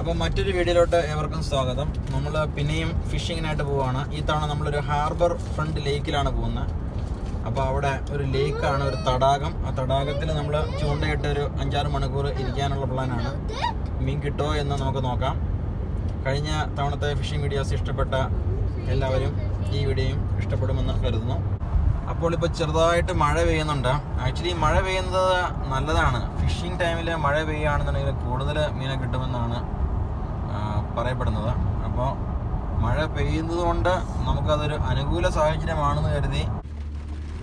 അപ്പോൾ മറ്റൊരു വീഡിയോയിലോട്ട് ഏവർക്കും സ്വാഗതം. നമ്മൾ പിന്നെയും ഫിഷിങ്ങിനായിട്ട് പോവുകയാണ് ഈ തവണ നമ്മളൊരു ഹാർബർ ഫ്രണ്ട് ലേക്കിലാണ് പോകുന്നത്. അപ്പോൾ അവിടെ ഒരു ലേക്കാണ് ഒരു തടാകം. ആ തടാകത്തിൽ നമ്മൾ ചൂണ്ടയിട്ട് ഒരു അഞ്ചാറ് മണിക്കൂർ ഇരിക്കാനുള്ള പ്ലാനാണ്. മീൻ കിട്ടോ എന്ന് നമുക്ക് നോക്കാം. കഴിഞ്ഞ തവണത്തെ ഫിഷിംഗ് വീഡിയോസ് ഇഷ്ടപ്പെട്ട എല്ലാവരും ഈ വീഡിയോയും ഇഷ്ടപ്പെടുമെന്ന് കരുതുന്നു. അപ്പോൾ ഇപ്പോൾ ചെറുതായിട്ട് മഴ പെയ്യുന്നുണ്ട്. ആക്ച്വലി മഴ പെയ്യുന്നത് നല്ലതാണ്. ഫിഷിംഗ് ടൈമിൽ മഴ പെയ്യുകയാണെന്നുണ്ടെങ്കിൽ കൂടുതൽ മീനെ കിട്ടുമെന്നാണ് പറയപ്പെടുന്നത്. അപ്പോൾ മഴ പെയ്യുന്നത് കൊണ്ട് നമുക്കതൊരു അനുകൂല സാഹചര്യമാണെന്ന് കരുതി.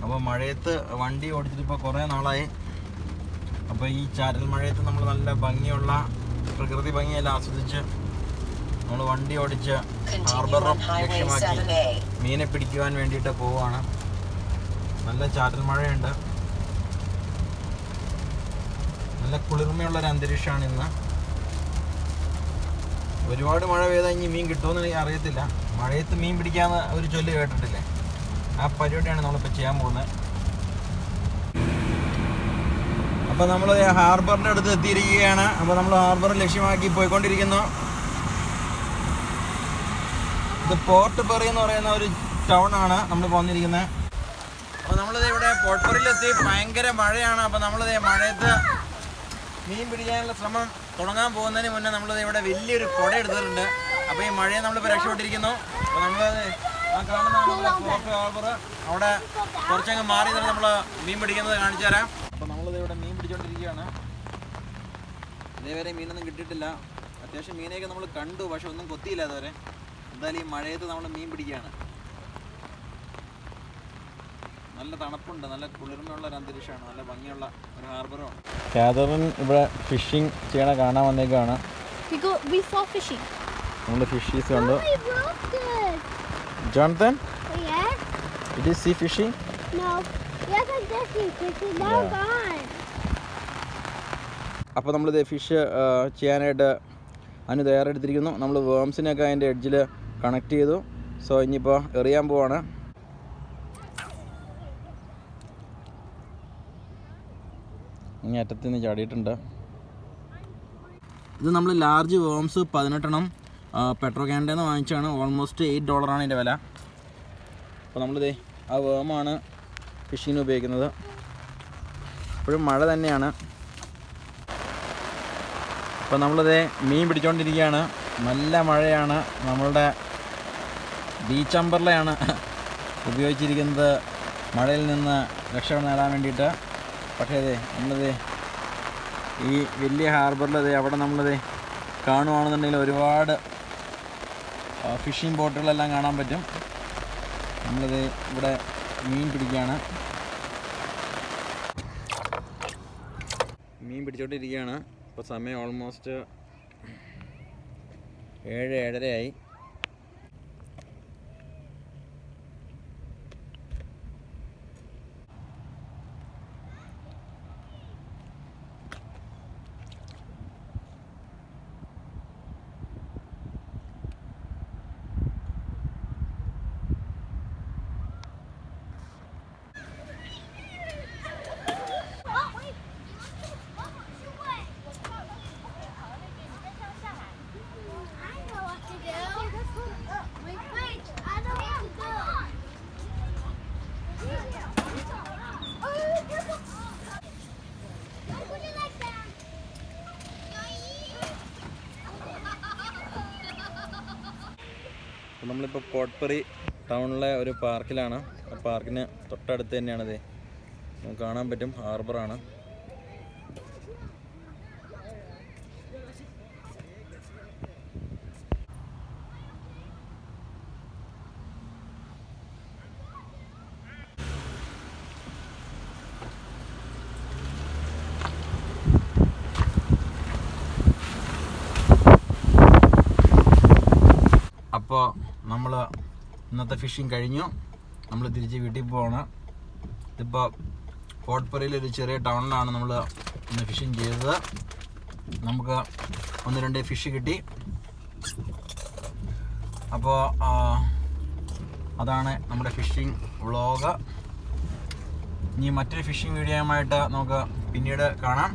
അപ്പോൾ മഴയത്ത് വണ്ടി ഓടിച്ചിട്ട് ഇപ്പോൾ കുറേ നാളായി. അപ്പോൾ ഈ ചാറ്റൽ മഴയത്ത് നമ്മൾ നല്ല ഭംഗിയുള്ള പ്രകൃതി ഭംഗിയെല്ലാം ആസ്വദിച്ച് നമ്മൾ വണ്ടി ഓടിച്ച് ഹാർബറും ലക്ഷ്യമാക്കി മീനെ പിടിക്കുവാൻ വേണ്ടിയിട്ട് പോവുകയാണ് നല്ല ചാറ്റൽ മഴയുണ്ട്. നല്ല കുളിർമയുള്ള ഒരു അന്തരീക്ഷമാണ് ഇന്ന്. ഒരുപാട് മഴ പെയ്താൽ ഇനി മീൻ കിട്ടുമെന്ന് എനിക്ക് അറിയത്തില്ല. മഴയത്ത് മീൻ പിടിക്കാന്ന് ഒരു ചൊല്ല് കേട്ടിട്ടില്ലേ? ആ പരിപാടിയാണ് നമ്മളിപ്പോൾ ചെയ്യാൻ പോകുന്നത്. അപ്പോൾ നമ്മൾ ഹാർബറിന്റെ അടുത്ത് എത്തിയിരിക്കുകയാണ്. അപ്പോൾ നമ്മൾ ഹാർബർ ലക്ഷ്യമാക്കി പോയിക്കൊണ്ടിരിക്കുന്നു. ഇത് പോർട്ട് പെറി എന്ന് പറയുന്ന ഒരു ടൗൺ ആണ് നമ്മൾ വന്നിരിക്കുന്നത്. അപ്പോൾ നമ്മളിത് ഇവിടെ പോർട്ട് പെറിയിലെത്തി. ഭയങ്കര മഴയാണ്. അപ്പോൾ നമ്മളിത് മഴയത്ത് മീൻ പിടിക്കാനുള്ള ശ്രമം തുടങ്ങാൻ പോകുന്നതിന് മുന്നേ നമ്മൾ ഇവിടെ വലിയൊരു കുട എടുത്തിട്ടുണ്ട്. അപ്പോൾ ഈ മഴയെ നമ്മളിപ്പോൾ രക്ഷപ്പെട്ടിരിക്കുന്നു. അപ്പോൾ നമ്മൾ ആ കാണുന്നതാണ് അവിടെ കുറച്ചങ്ങ് മാറി നിന്ന് നമ്മൾ മീൻ പിടിക്കുന്നത് കാണിച്ചു തരാം. അപ്പോൾ നമ്മളിത് ഇവിടെ മീൻ പിടിച്ചുകൊണ്ടിരിക്കുകയാണ് ഇതേവരെ മീനൊന്നും കിട്ടിയിട്ടില്ല. അത്യാവശ്യം മീനെയൊക്കെ നമ്മൾ കണ്ടു പക്ഷെ ഒന്നും കൊത്തിയില്ല അതുവരെ എന്തായാലും ഈ മഴയത്ത് നമ്മൾ മീൻ പിടിക്കുകയാണ്. നല്ല തണുപ്പുണ്ട് നല്ല കുളിർമയുള്ള ഒരു അന്തരീക്ഷമാണ് നല്ല ഭംഗിയുള്ള ഒരു ഹാർബറുമാണ് കാതറിൻ ഇവിടെ ഫിഷിംഗ് ചെയ്യണ കാണാൻ വന്നേക്കാണ് We go. We saw fishing. നമ്മൾ ഫിഷീസ് കണ്ടു we broke it. Johnson Oh, yeah? It is sea fishing No. Yes, I guess you fish it. Now Yeah. gone. അപ്പോൾ നമ്മളിത് ഫിഷ് ചെയ്യാനായിട്ട് അതിന് തയ്യാറെടുത്തിരിക്കുന്നു നമ്മൾ വേംസിനെയൊക്കെ അതിന്റെ എഡ്ജിൽ കണക്ട് ചെയ്തു സോ ഇനിയിപ്പോൾ എറിയാൻ പോവാണ് ഇനി അറ്റത്ത് നിന്ന് ചാടിയിട്ടുണ്ട്. ഇത് നമ്മൾ ലാർജ് വേംസ് പതിനെട്ടെണ്ണം പെട്രോ ക്യാൻഡിൽ നിന്ന് വാങ്ങിച്ചാണ്. ഓൾമോസ്റ്റ് എയ്റ്റ് ഡോളറാണ് ഇതിന്റെ വില. അപ്പോൾ നമ്മളിതേ ആ വേമാണ് ഫിഷിങ്ങിന് ഉപയോഗിക്കുന്നത്. ഇപ്പോഴും മഴ തന്നെയാണ്. അപ്പോൾ നമ്മളിതേ മീൻ പിടിച്ചുകൊണ്ടിരിക്കുകയാണ് നല്ല മഴയാണ്. നമ്മളുടെ ബീച്ച് അമ്പർലയാണ് ഉപയോഗിച്ചിരിക്കുന്നത്. മഴയിൽ നിന്ന് രക്ഷ നേടാൻ വേണ്ടിയിട്ട്. പക്ഷേ അതെ നമ്മളത് ഈ വലിയ ഹാർബറിൽ അതെ അവിടെ നമ്മളത് കാണുവാണെന്നുണ്ടെങ്കിൽ ഒരുപാട് ഫിഷിംഗ് ബോട്ടുകളെല്ലാം കാണാൻ പറ്റും. നമ്മളത് ഇവിടെ മീൻ പിടിക്കുകയാണ് മീൻ പിടിച്ചോണ്ടിരിക്കുകയാണ്. ഇപ്പോൾ സമയം ഓൾമോസ്റ്റ് ഏഴ് ഏഴരയായി. അപ്പോൾ നമ്മളിപ്പോൾ കോട്ട്പറി ടൗണിലെ ഒരു പാർക്കിലാണ്. ആ പാർക്കിന് തൊട്ടടുത്ത് തന്നെയാണിത് നമുക്ക് കാണാൻ പറ്റും. ഹാർബറാണ് അപ്പോൾ നമ്മൾ ഇന്നത്തെ ഫിഷിങ് കഴിഞ്ഞു. നമ്മൾ തിരിച്ച് വീട്ടിൽ പോവാണ്. ഇതിപ്പോൾ പോട്ട്പുരയിൽ ഒരു ചെറിയ ടൗണിലാണ് നമ്മൾ ഇന്ന് ഫിഷിങ് ചെയ്തത്. നമുക്ക് ഒന്ന് രണ്ട് ഫിഷ് കിട്ടി. അപ്പോൾ അതാണ് നമ്മുടെ ഫിഷിങ് വ്ളോഗ് ഇനി മറ്റൊരു ഫിഷിംഗ് വീഡിയോയുമായിട്ട് നമുക്ക് പിന്നീട് കാണാം.